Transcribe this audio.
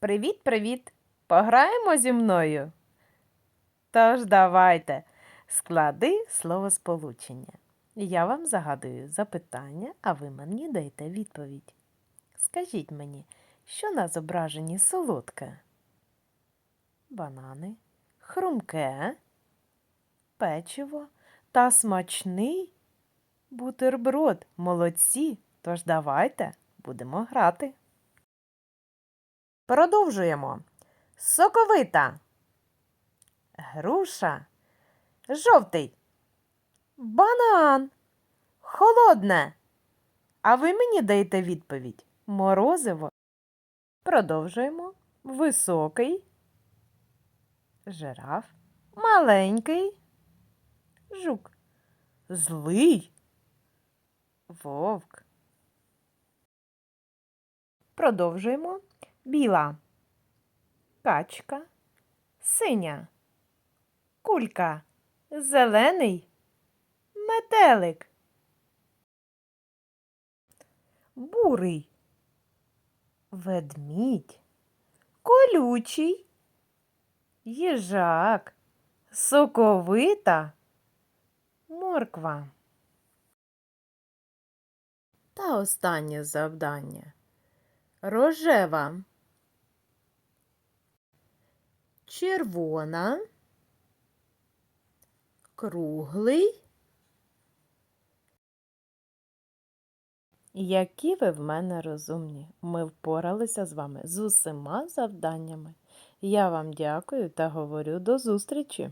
Привіт-привіт! Пограємо зі мною? Тож давайте склади словосполучення. Я вам загадую запитання, а ви мені даєте відповідь. Скажіть мені, що на зображенні солодке? Банани, хрумке, печиво та смачний бутерброд. Молодці. Тож давайте будемо грати. Продовжуємо. Соковита. Груша. Жовтий. Банан. Холодне. А ви мені даєте відповідь. Морозиво. Продовжуємо. Високий. Жираф. Маленький. Жук. Злий. Вовк. Продовжуємо. Біла. Качка. Синя. Кулька. Зелений. Метелик. Бурий. Ведмідь. Колючий. Їжак. Соковита. Морква. Та останнє завдання. Рожева. Червона. Круглий. Які ви в мене розумні. Ми впоралися з вами з усіма завданнями. Я вам дякую та говорю до зустрічі!